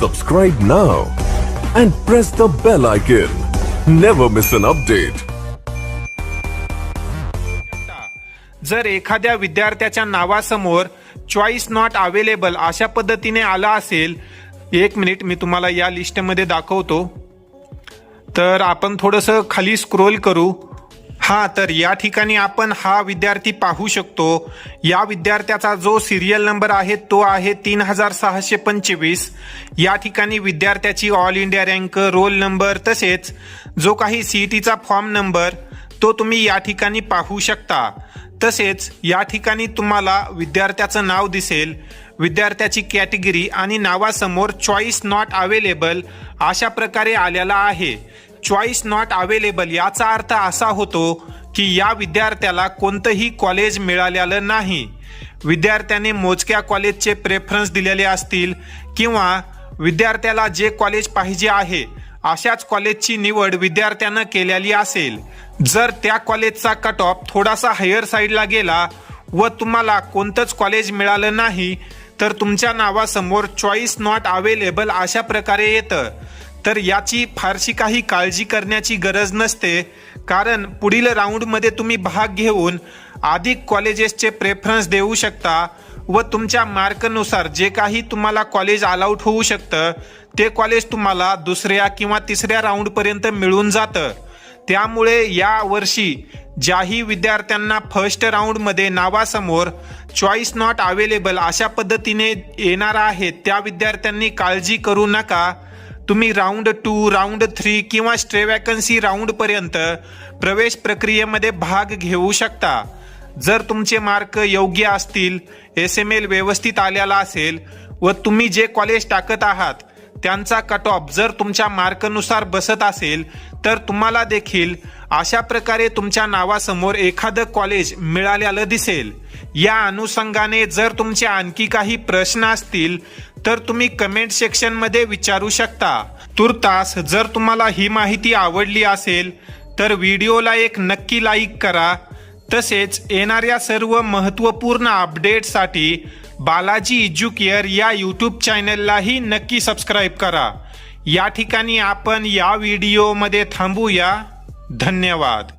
Subscribe now and press the bell icon. Never miss an update. जर एखाद्या विद्यार्थ्याच्या नावासमोर choice not available अशा पद्धतीने आला असेल एक मिनिट मी तुम्हाला या लिस्टमध्ये दाखवतो तर आपण थोडंसं खाली स्क्रोल करू हा तर या ठिकाणी आपण हा विद्यार्थी पाहू शकतो. या विद्यार्थ्याचा जो सिरियल नंबर आहे तो आहे तीन हजार सहाशे पंचवीस. या ठिकाणी विद्यार्थ्याची all India rank roll number तसेच जो काही सीईटीचा फॉर्म नंबर तो तुम्ही या ठिकाणी पाहू शकता. तसेच या ठिकाणी तुम्हाला विद्यार्थ्याचं नाव दिसेल. विद्यार्थ्याची कॅटेगरी आणि नावासमोर चॉईस नॉट अवेलेबल अशा प्रकारे आलेला आहे. चॉईस नॉट अवेलेबल याचा अर्थ असा होतो की या विद्यार्थ्याला कोणतंही कॉलेज मिळालेलं नाही. विद्यार्थ्याने मोजक्या कॉलेजचे प्रेफरन्स दिलेले असतील किंवा विद्यार्थ्याला जे कॉलेज पाहिजे आहे अशाच कॉलेजची निवड विद्यार्थ्यानं केलेली असेल. जर त्या कॉलेजचा कट ऑफ थोडासा हायर साईडला गेला व तुम्हाला कोणतंच कॉलेज मिळालं नाही तर तुमच्या नावासमोर चॉईस नॉट अवेलेबल अशा प्रकारे येतं. तर याची फारशी काही काळजी करण्याची गरज नसते. कारण पुढील राऊंडमध्ये तुम्ही भाग घेऊन अधिक कॉलेजेसचे प्रेफरन्स देऊ शकता व तुमच्या मार्कनुसार जे काही तुम्हाला कॉलेज अलाउट होऊ शकतं ते कॉलेज तुम्हाला दुसऱ्या किंवा तिसऱ्या राऊंडपर्यंत मिळून जातं. त्यामुळे या वर्षी ज्याही विद्यार्थ्यांना फर्स्ट राऊंडमध्ये नावासमोर चॉईस नॉट अवेलेबल अशा पद्धतीने येणार आहे त्या विद्यार्थ्यांनी काळजी करू नका. तुम्ही राऊंड टू राऊंड थ्री किंवा स्ट्रे वॅकन्सी राऊंडपर्यंत प्रवेश प्रक्रियेमध्ये भाग घेऊ शकता. जर तुमचे मार्क योग्य असतील एस एम एल व्यवस्थित आलेला असेल व तुम्ही जे कॉलेज टाकत आहात त्यांचा कट ऑफ जर तुमच्या मार्कनुसार बसत असेल तर तुम्हाला देखील अशा प्रकारे तुमच्या नावासमोर एखादं कॉलेज मिळालेलं दिसेल. या अनुषंगाने जर तुमचे आणखी काही प्रश्न असतील तर तुम्ही कमेंट सेक्शनमध्ये विचारू शकता. तुर्तास जर तुम्हाला ही माहिती आवडली असेल तर व्हिडिओला एक नक्की लाईक करा. तसेच येणाऱ्या सर्व महत्त्वपूर्ण अपडेटसाठी बालाजी इज्युकिअर या यूट्यूब चॅनललाही नक्की सबस्क्राईब करा. या ठिकाणी आपण या व्हिडिओमध्ये थांबूया. धन्यवाद.